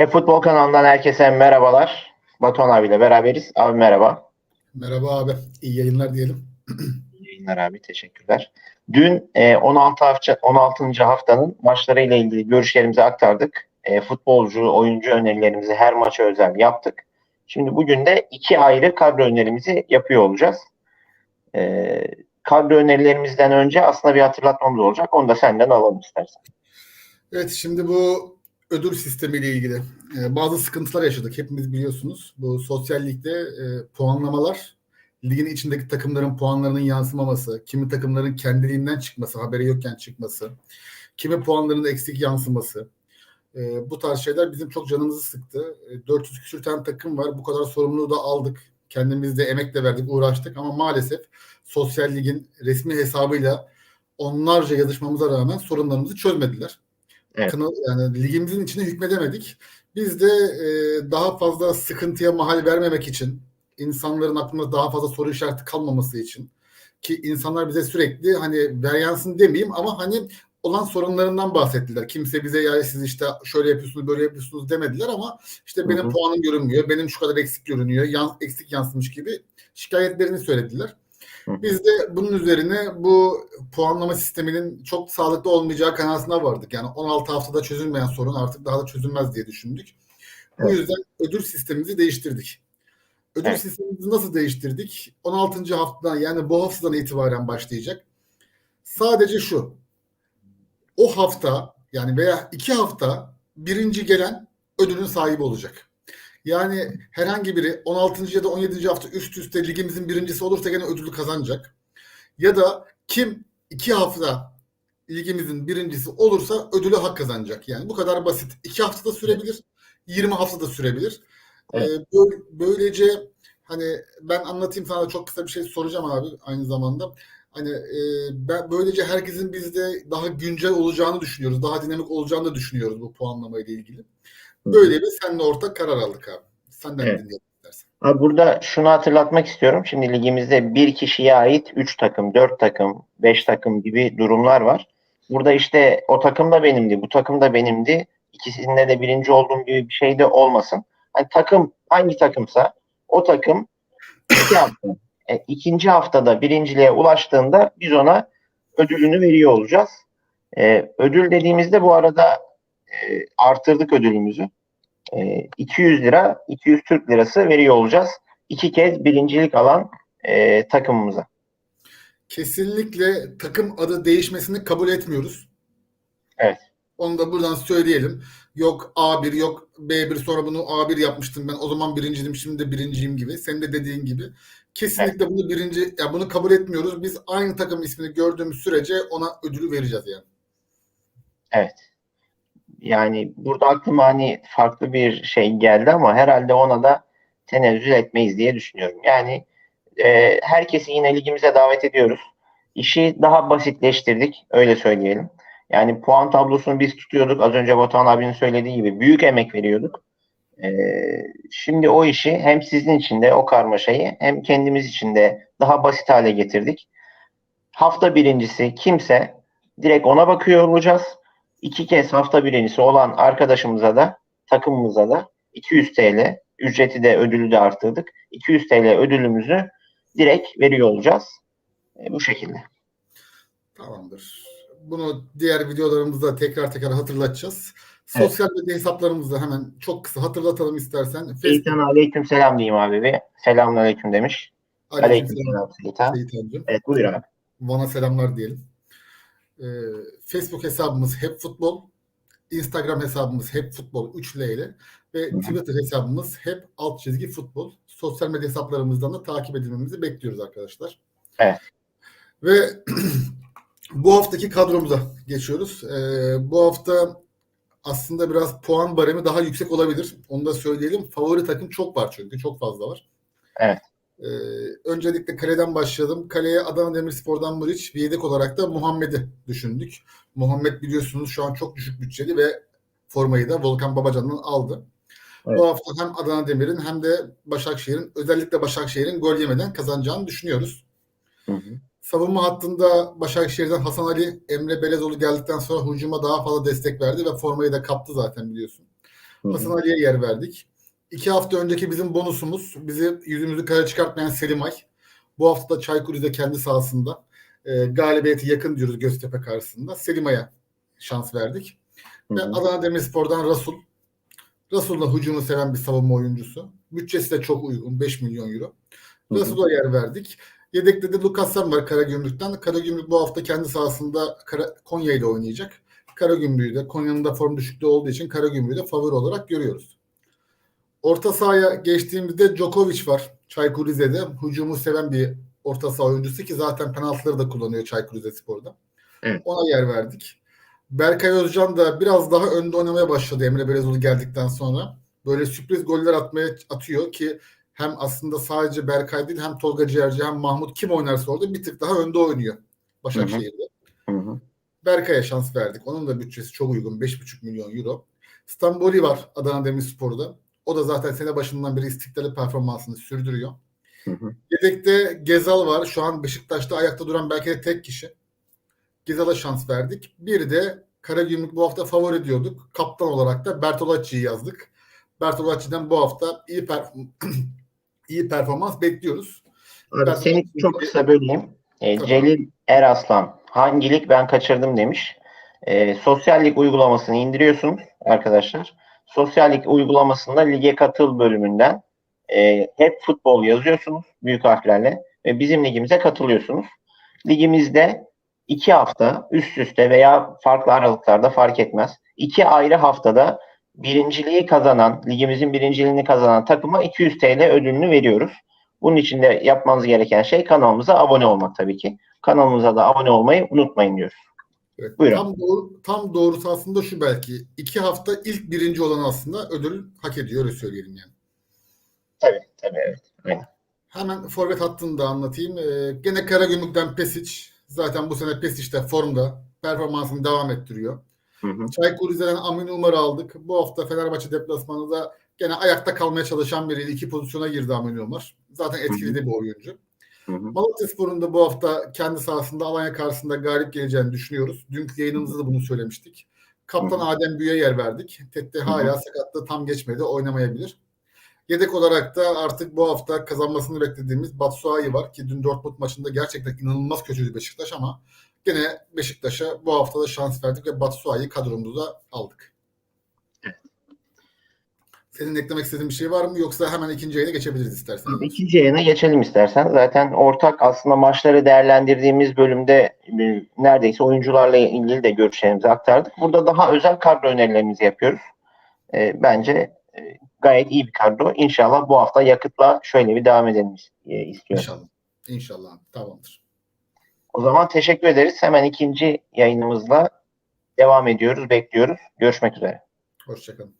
Hep Futbol kanalından herkese merhabalar. Batuhan abiyle beraberiz. Abi merhaba. Merhaba abi. İyi yayınlar diyelim. İyi yayınlar abi. Teşekkürler. Dün e, 16 hafta 16. haftanın maçlarıyla ilgili görüşlerimizi aktardık. E, futbolcu, oyuncu önerilerimizi her maça özel yaptık. Şimdi bugün de iki ayrı kadro önerimizi yapıyor olacağız. E, kadro önerilerimizden önce aslında bir hatırlatmamız olacak. Onu da senden alalım istersen. Evet şimdi bu ödül sistemiyle ilgili e, bazı sıkıntılar yaşadık. Hepimiz biliyorsunuz. Bu sosyal ligde e, puanlamalar ligin içindeki takımların puanlarının yansımaması, kimi takımların kendiliğinden çıkması, haberi yokken çıkması, kimi puanların eksik yansıması. E, bu tarz şeyler bizim çok canımızı sıktı. E, 400 küsür tane takım var. Bu kadar sorumluluğu da aldık. Kendimiz de emekle verdik, uğraştık ama maalesef sosyal ligin resmi hesabıyla onlarca yazışmamıza rağmen sorunlarımızı çözmediler. Evet. Kanal, yani ligimizin içine hükmedemedik. Biz de e, daha fazla sıkıntıya mahal vermemek için, insanların aklında daha fazla soru işareti kalmaması için ki insanlar bize sürekli hani veryansın demeyeyim ama hani olan sorunlarından bahsettiler. Kimse bize ya siz işte şöyle yapıyorsunuz böyle yapıyorsunuz demediler ama işte benim Hı hı. puanım görünmüyor, benim şu kadar eksik görünüyor, yan, eksik yansımış gibi şikayetlerini söylediler. Biz de bunun üzerine bu puanlama sisteminin çok sağlıklı olmayacağı kanaatine vardık. Yani 16 haftada çözülmeyen sorun artık daha da çözülmez diye düşündük. Bu Evet. yüzden ödül sistemimizi değiştirdik. Ödül Evet. sistemimizi nasıl değiştirdik? 16. haftadan yani bu haftadan itibaren başlayacak. Sadece şu. O hafta yani veya iki hafta birinci gelen ödülün sahibi olacak. Yani herhangi biri 16. ya da 17. hafta üst üste ligimizin birincisi olursa gene ödülü kazanacak. Ya da kim iki hafta ligimizin birincisi olursa ödülü hak kazanacak. Yani bu kadar basit. İki haftada sürebilir, 20 haftada sürebilir. Evet. Ee, böyle- böylece hani ben anlatayım sana çok kısa bir şey soracağım abi aynı zamanda. Hani e, ben böylece herkesin bizde daha güncel olacağını düşünüyoruz. Daha dinamik olacağını da düşünüyoruz bu puanlama ile ilgili. Böyle bir seninle ortak karar aldık abi. Senden Evet. dinleyelim. Abi burada şunu hatırlatmak istiyorum. Şimdi ligimizde bir kişiye ait 3 takım, 4 takım, 5 takım gibi durumlar var. Burada işte o takım da benimdi, bu takım da benimdi. İkisinde de birinci olduğum gibi bir şey de olmasın. Hani takım hangi takımsa o takım iki hafta, e, ikinci haftada birinciliğe ulaştığında biz ona ödülünü veriyor olacağız. E, ödül dediğimizde bu arada e, artırdık ödülümüzü. E, 200 lira, 200 Türk lirası veriyor olacağız. İki kez birincilik alan e, takımımıza. Kesinlikle takım adı değişmesini kabul etmiyoruz. Evet. Onu da buradan söyleyelim. Yok A1 yok B1 sonra bunu A1 yapmıştım ben o zaman birinciydim şimdi de birinciyim gibi. Senin de dediğin gibi. Kesinlikle bunu birinci ya bunu kabul etmiyoruz. Biz aynı takım ismini gördüğümüz sürece ona ödülü vereceğiz yani. Evet. Yani burada aklıma hani farklı bir şey geldi ama herhalde ona da tenezzül etmeyiz diye düşünüyorum. Yani e, herkesi yine ligimize davet ediyoruz. İşi daha basitleştirdik, öyle söyleyelim. Yani puan tablosunu biz tutuyorduk. Az önce Batuhan abinin söylediği gibi büyük emek veriyorduk. E, şimdi o işi hem sizin için de o karmaşayı hem kendimiz için de daha basit hale getirdik. Hafta birincisi kimse direkt ona bakıyor olacağız. İki kez hafta birincisi olan arkadaşımıza da takımımıza da 200 TL ücreti de ödülü de arttırdık. 200 TL ödülümüzü direkt veriyor olacağız. E, bu şekilde. Tamamdır. Bunu diğer videolarımızda tekrar tekrar hatırlatacağız. Sosyal medya hesaplarımızda hemen çok kısa hatırlatalım istersen. Seyithan aleyküm selam diyeyim abi bir. Selamun aleyküm demiş. Aleyküm Aleykümselam selam. Seyithancığım. Evet buyur abi. Van'a selamlar diyelim. Ee, Facebook hesabımız Hep Futbol. Instagram hesabımız Hep Futbol 3L ile ve. Twitter hesabımız Hep alt çizgi futbol. Sosyal medya hesaplarımızdan da takip edilmemizi bekliyoruz arkadaşlar. Evet. Ve bu haftaki kadromuza geçiyoruz. Ee, bu hafta aslında biraz puan baremi daha yüksek olabilir. Onu da söyleyelim. Favori takım çok var çünkü. Çok fazla var. Evet. Ee, öncelikle kaleden başlayalım. Kaleye Adana Demirspor'dan Muriç, bir yedek olarak da Muhammed'i düşündük. Muhammed biliyorsunuz şu an çok düşük bütçeli ve formayı da Volkan Babacan'dan aldı. Evet. Bu hafta hem Adana Demir'in hem de Başakşehir'in özellikle Başakşehir'in gol yemeden kazanacağını düşünüyoruz. Hı hı. Savunma hattında Başakşehir'den Hasan Ali, Emre Belezoğlu geldikten sonra hücuma daha fazla destek verdi ve formayı da kaptı zaten biliyorsun. Hı hı. Hasan Ali'ye yer verdik. İki hafta önceki bizim bonusumuz bizi yüzümüzü kara çıkartmayan Selimay. Bu hafta da Çaykur Rize kendi sahasında e, galibiyeti yakın diyoruz Göztepe karşısında. Selima'ya şans verdik. Hı Ve. Adana Demirspor'dan Rasul. Rasul da hücumu seven bir savunma oyuncusu. Bütçesi de çok uygun. 5 milyon euro. Rasul'a yer verdik. Yedekte de Lukasyan var Karagümrük'ten. Karagümrük bu hafta kendi sahasında Kara, Konya ile oynayacak. Karagümrük'ü de Konya'nın da form düşüklüğü olduğu için Karagümrük'ü de favori olarak görüyoruz. Orta sahaya geçtiğimizde Djokovic var. Çaykur Rize'de. Hücumu seven bir orta saha oyuncusu ki zaten penaltıları da kullanıyor Çaykur Rizespor'da. Evet. Ona yer verdik. Berkay Özcan da biraz daha önde oynamaya başladı Emre Belezoğlu geldikten sonra. Böyle sürpriz goller atmaya atıyor ki hem aslında sadece Berkay değil hem Tolga Ciğerci hem Mahmut kim oynarsa orada bir tık daha önde oynuyor Başakşehir'de. Hı hı. Berkay'a şans verdik. Onun da bütçesi çok uygun. 5,5 milyon euro. Stamboli var Adana Demirspor'da. O da zaten sene başından beri istikrarlı performansını sürdürüyor. Hı hı. Yedekte Gezal var. Şu an Beşiktaş'ta ayakta duran belki de tek kişi. Gezal'a şans verdik. Bir de Karagümrük bu hafta favori diyorduk. Kaptan olarak da Bertolacci'yi yazdık. Bertolacci'den bu hafta iyi perf- iyi performans bekliyoruz. Abi seni çok kısa böleyim. Tabii. Celil Eraslan hangi lig ben kaçırdım demiş. Ee, sosyal lig uygulamasını indiriyorsunuz arkadaşlar. Sosyal lig uygulamasında lige katıl bölümünden e, hep futbol yazıyorsunuz büyük harflerle ve bizim ligimize katılıyorsunuz. Ligimizde iki hafta üst üste veya farklı aralıklarda fark etmez. İki ayrı haftada birinciliği kazanan, ligimizin birinciliğini kazanan takıma 200 TL ödülünü veriyoruz. Bunun için de yapmanız gereken şey kanalımıza abone olmak tabii ki. Kanalımıza da abone olmayı unutmayın diyoruz. Evet. Buyurun. Tam doğru, tam doğrusu aslında şu belki. iki hafta ilk birinci olan aslında ödül hak ediyor öyle söyleyelim yani. Tabii tabii evet. Aynen. Hemen forvet hattını da anlatayım. Ee, gene Karagümrük'ten Pesic. Zaten bu sene Pesic de formda. Performansını devam ettiriyor. Hı hı. Çaykur Rize'den Amin Umar aldık. Bu hafta Fenerbahçe deplasmanında gene ayakta kalmaya çalışan biriyle iki pozisyona girdi Amin Umar. Zaten etkili de bir oyuncu. Hı. Malatyaspor'un da bu hafta kendi sahasında Alanya karşısında galip geleceğini düşünüyoruz. Dünkü yayınımızda da bunu söylemiştik. Kaptan. Adem Büyü'ye yer verdik. Tette hala sakatlığı tam geçmedi. Oynamayabilir. Yedek olarak da artık bu hafta kazanmasını beklediğimiz Batshuayi var ki dün Dortmund maçında gerçekten inanılmaz kötüydü Beşiktaş ama gene Beşiktaş'a bu hafta da şans verdik ve Batshuayi'yi kadromuza aldık. Senin eklemek istediğin bir şey var mı yoksa hemen ikinci yayına geçebiliriz istersen. İkinci yayına geçelim istersen. Zaten ortak aslında maçları değerlendirdiğimiz bölümde e, neredeyse oyuncularla ilgili de görüşlerimizi aktardık. Burada daha özel kadro önerilerimizi yapıyoruz. E, bence e, gayet iyi bir kadro. İnşallah bu hafta yakıtla şöyle bir devam edelim e, istiyorum. İnşallah. İnşallah. Tamamdır. O zaman teşekkür ederiz. Hemen ikinci yayınımızla devam ediyoruz, bekliyoruz. Görüşmek üzere. Hoşçakalın.